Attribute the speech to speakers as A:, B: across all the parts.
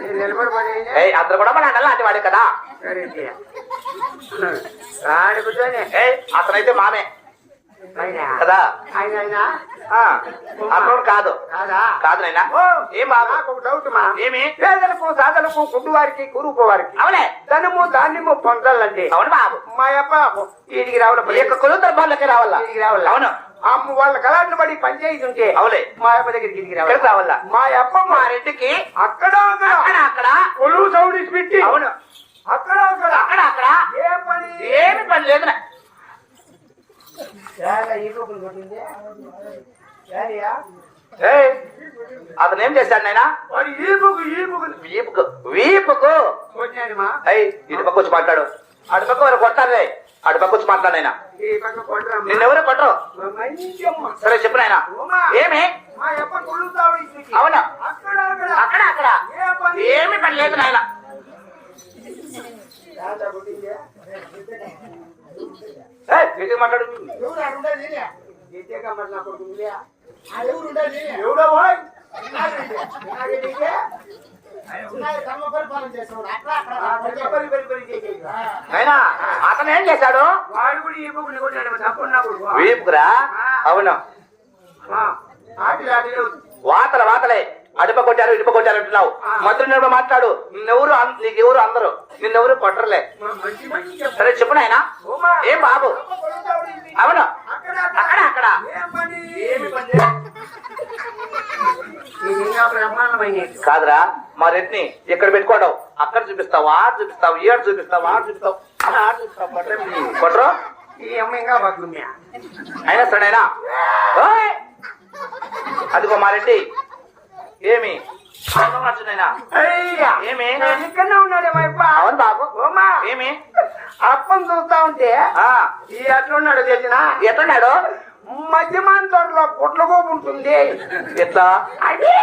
A: అతను కూడా మన అన్న లాంటి వాడే కదా. అతనైతే మామే. కదా? అతను కాదు.
B: కాదా?
A: కాదు నైనా ఏం బాబు?
B: ఒక డౌట్ మా.
A: ఏమి?
B: పేదలకు సాధలకు గుడ్డు వారికి కురుపు వారికి
A: అవునే.
B: ధనము ధాన్యము పొందాలంటే
A: అవును బాబు.
B: మా అప్ప వీడికి
A: యొక్క కులు దర్బార్లకి రావాలా?
B: వీడికి రావాలా?
A: అవును.
B: వాళ్ళ కళాన్ని బడి పంచాయతీ ఉంటే
A: అవులే.
B: మా అప్ప దగ్గరికి
A: ఇక్కడికి
B: రావాలి. మా అప్ప
A: మా రెడ్డికి
B: అక్కడ అక్కడ.
A: అక్కడ
B: కొలువు సౌడిస్ పెట్టి.
A: అవును.
B: అక్కడ అక్కడ.
A: అక్కడ అక్కడ.
B: ఏ పని?
A: ఏమి పని లేదు అతను ఏం చేశాడు నాయనా? వీపుకు. వీపుకు? అయ్యి ఇటు పక్క వచ్చి మాట్లాడు. అటు పక్క ఎవరు కొట్టాలే అటు పక్క వచ్చి మాట్లాడు నాయనా.
B: ఈ పక్క కొట్టరా
A: నిన్నెవరు కొట్టరు సరే చెప్పు నాయనా. ఏమి? అవును?
B: అక్కడ అక్కడ.
A: ఏమి పని లేదు నాయన. మాట్లాడు.
B: ఎవడో పోయ్.
A: అతను ఏం చేశాడు?
B: వాడు కూడా ఈ బుక్ కొట్టాడు తప్పకుండా కొడుకు.
A: వీపుకురా అవును. వాతల వాతలే. అడుప కొట్టారు ఇటుప కొట్టారు అంటున్నావు. మంత్రి నిలబడి మాట్లాడు. నిన్నెవరు నీకెవరు అందరు? నిన్నెవరు కొట్టరులే. సరే చెప్పు నాయనా.
B: ఉమా.
A: ఏం బాబు? అవును.
B: అక్కడ
A: అక్కడ అక్కడ.
B: ఏం పని?
A: ఏమి పని? లేదు.
B: ఇది ఇంకా బ్రహ్మాండమైనది.
A: కాదురా మా రెడ్ని ఇక్కడ పెట్టుకోవడం అక్కడ చూపిస్తావు ఆడ చూపిస్తావు ఏడు చూపిస్తావు ఆడ చూపిస్తావు. కొట్టరు
B: ఈ అమ్మ ఇంకా బతుకుంది.
A: అయినా సరే అయినా ఓయ్! అదిగో మా రెడ్డి. ఏమి? అన్నం నచ్చునైనా
B: అయ్యా.
A: ఏమి?
B: నేను ఇక్కడనే ఉన్నాడే మా అప్ప.
A: అవును బాబు.
B: ఓమా.
A: ఏమి?
B: అప్పని చూస్తా ఉంటే
A: ఆ.
B: ఈ ఎట్లున్నాడు తెలిసిన?
A: ఎట్టున్నాడు
B: మధ్యమాన తోటలో గుడ్ల గోపు ఉంటుంది అదే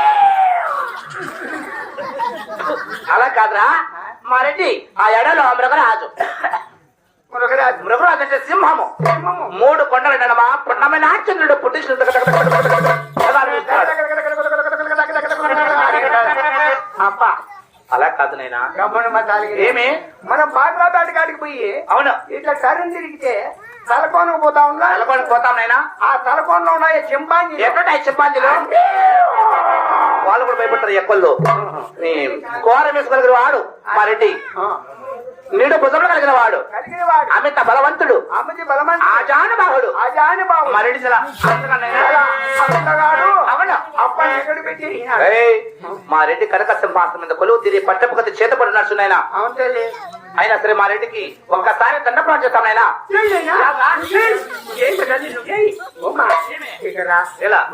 A: అలా కాదురా మా రెడ్డి ఆ ఎడలో మృగరాజు
B: మునగరాజు.
A: మృగరాజు అంటే సింహము
B: సింహము.
A: మూడు కొండలు నడమా పున్నమైన చంద్రుడు పుట్టించిన
B: అప్ప
A: అలా కాదు నైనా ఏమి?
B: మనం పాటలాపేట కాడికి పోయి
A: అవును
B: ఇట్లా కరెంట్ తిరిగితే తలకోనకు పోతా ఉందా
A: నెలకొని పోతాం నైనా
B: ఆ తలకోనలో ఉన్నాయి చింపాంజీ
A: ఎక్కడ చెప్పాంజీలు వాళ్ళు కూడా భయపడతారు ఎక్కళ్ళు కోర వేసుకోగలిగిన వాడు మా రెడ్డి. నీడు భుజములు కలిగిన వాడు.
B: కలిగిన వాడు.
A: అమిత బలవంతుడు. ఆజానుబాహుడు.
B: ఆజాని బాబు
A: మా రెడ్డి కనక సింహాసనం మీద కొలువు తిరిగి చేతపడి నడుచునైనా
B: అవును తల్లి.
A: అయినా సరే మా రెడ్డికి ఒక్కసారి దండప్రాణం చేస్తాం నాయనా.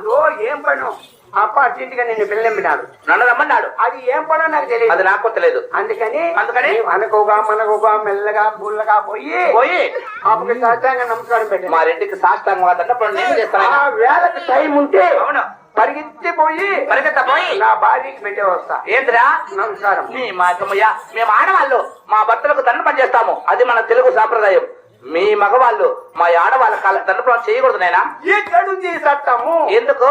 B: ఓ ఏం పను? అప్ప అర్జెంటుగా నిన్ను పిల్లెంపినాడు
A: నన్ను రమ్మన్నాడు.
B: అది ఏం పనో నాకు తెలియదు.
A: అది నాకు తెలియదు
B: అందుకని
A: అందుకని?
B: అనకోగా మనకోగా మెల్లగా బుల్లగా పోయి
A: పోయి
B: అప్పుడు సాధ్యంగా నమస్కారం
A: మా
B: పెట్టాను
A: రెడ్డికి సాష్టాంగ నేను చేస్తాను
B: వేళకి టైం ఉంటే
A: అవును.
B: పరిగెత్తి పోయి
A: పరిగెత్త పోయి
B: నా భార్యకి పెట్టే వస్తా.
A: ఏంద్రా?
B: నమస్కారం.
A: నీ మాకమ్మయ్య మేము ఆడవాళ్ళు మా భర్తలకు దండ పని చేస్తాము అది మన తెలుగు సాంప్రదాయం. మీ మగవాళ్ళు మా ఆడవాళ్ళ కాళ్ళ పని చేయకూడదు నాయనా.
B: ఈ చెడుంది చట్టము.
A: ఎందుకు?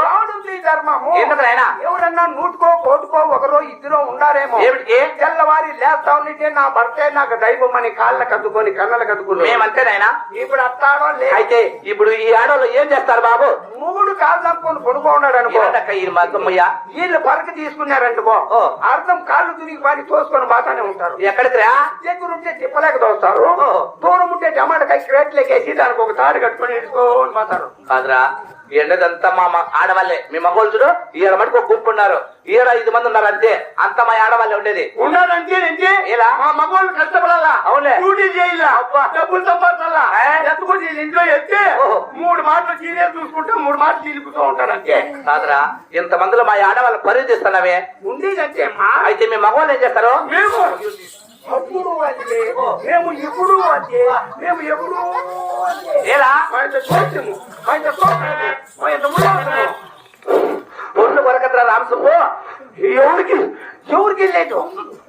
B: ధర్మము
A: ఎందుకు నాయనా?
B: ఎవరన్నా నూటుకో కోటుకో ఒకరో ఇద్దరు ఉండారేమో
A: ఏమిటి
B: తెల్లవారి లేస్తా ఉంటే నా భర్తే నాకు దైవం అని కాళ్ళ కద్దుకొని కళ్ళ కద్దుకుని
A: మేమంతే నాయనా.
B: ఇప్పుడు అత్తాడో
A: అయితే ఇప్పుడు ఈ ఆడవాళ్ళు ఏం చేస్తారు బాబు?
B: మూడు కాళ్ళు తప్పుకొని పడుకో ఉన్నాడు అనుకో వీళ్ళు పరక తీసుకున్నారనుకో. అర్థం కాళ్ళు తిరిగి పని తోసుకొని బాగానే ఉంటారు.
A: ఎక్కడికి రా?
B: దగ్గర ఉంటే తిప్పలేక దోస్తారు
A: ఓ.
B: దూరం ఉంటే టమాటకాయ క్రేట్లేకేసి దానికి ఒక తాడు కట్టుకొని ఇట్టుకొని పోతారు.
A: కాదురా ఎండదంతా మా ఆడవాళ్ళే. మీ మగోళ్ళు చూడు ఈడ మటుకు ఒక గుంపు ఉన్నారు. ఈడ ఐదు మంది ఉన్నారు అంతే. అంతా మా ఆడవాళ్ళే ఉండేది.
B: ఉన్నాడంటే అంటే
A: ఎలా?
B: మా మగవాళ్ళు కష్టపడాలా?
A: అవునులే.
B: డ్యూటీ చేయాలా?
A: అబ్బా.
B: డబ్బులు? ఎత్తుకొని వీళ్ళ ఇంట్లో ఎత్తే. మూడు మాటలు చీరే చూసుకుంటే మూడు మాటలు చీలుకుతూ ఉంటారు అంతే.
A: కాదురా ఇంత మందిలో మా ఆడవాళ్ళు పరుగు తీస్తున్నావే.
B: ఉండేదంటే మా.
A: అయితే మీ మగవాళ్ళు ఏం చేస్తారు?
B: మేము అప్పుడు మేము ఇప్పుడు అంటే మేము ఎప్పుడు
A: ఒళ్ళు కొరకద్రా రామసుబ్బు.
B: ఎవరికి ఎవరికి లేదు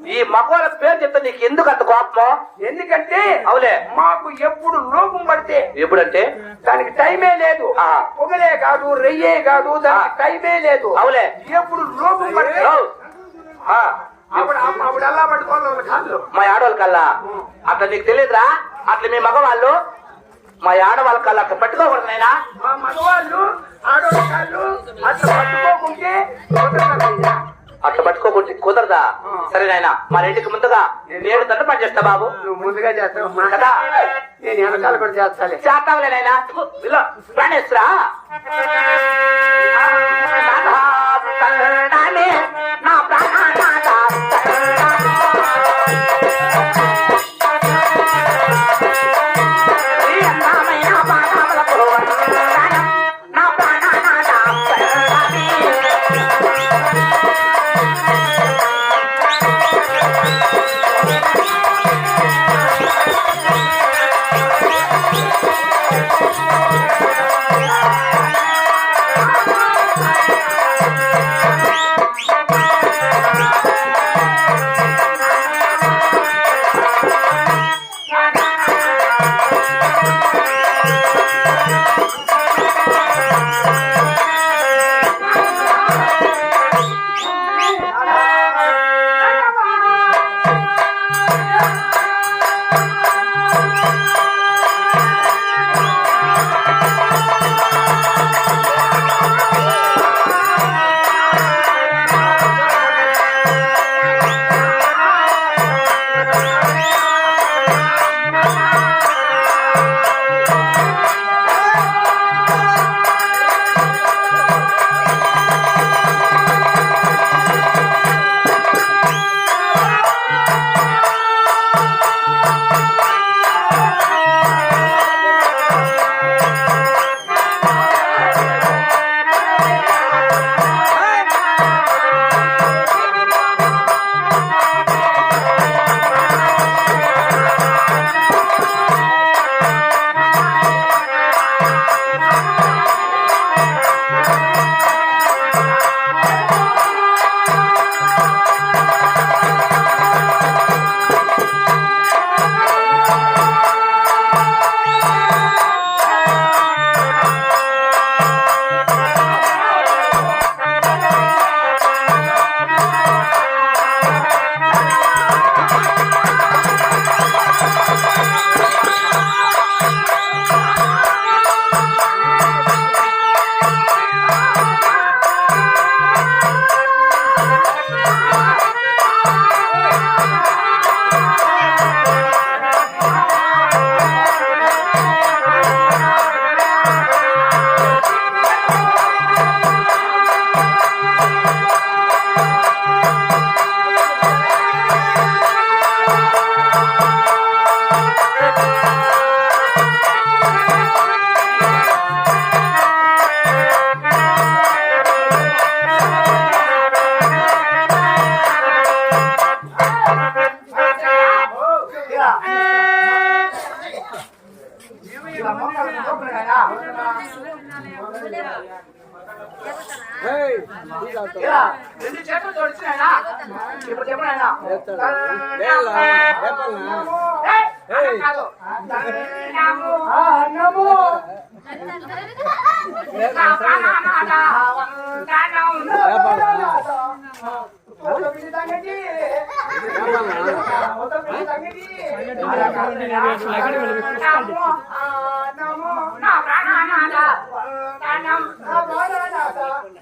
A: ఈ మగవాళ్ళ పేరు చెప్తే నీకు ఎందుకు అంత కోపం
B: ఎందుకంటే
A: అవులే.
B: మాకు ఎప్పుడు లోపం పడితే
A: ఎప్పుడంటే?
B: దానికి టైమే లేదు. పొగలే కాదు రెయ్యే కాదు దానికి. టైమే లేదు.
A: అవులే.
B: ఎప్పుడు లోపం పడితే
A: మా ఆడవాళ్ళ కల్లా. అట్లా నీకు తెలియదురా? అట్లా మీ మగవాళ్ళు మా ఆడవాళ్ళ కల్లా అట్లా పట్టుకోకూడదు నాయనా.
B: మా మగవాళ్ళు ఆడవాళ్ళ కాళ్ళు అట్లా పట్టుకోకుంటే.
A: అట్లా పట్టుకోకుంటే కుదరదా? సరే నాయనా మా ఇంటికి ముందుగా నేను దండ పని చేస్తా బాబు.
B: నువ్వు ముందుగా చేస్తావు?
A: కదా?
B: నేను వెనకాల కూడా చేస్తాలే.
A: చేస్తావులే నాయనా. ఇలా
B: రెండు చేతులు తోడిచినాయనా? ఇప్పుడు చెప్పు నాయనా. ఏయ్, అన్నం కాదు. ఆ, అన్నము. నా ప్రాణనాథ. మొత్తం ఇది సంగతి. మొత్తం ఇది సంగతి. అన్నము. ఆ, అన్నము. నా ప్రాణనాథ. అన్నం. నా ప్రాణనాథ.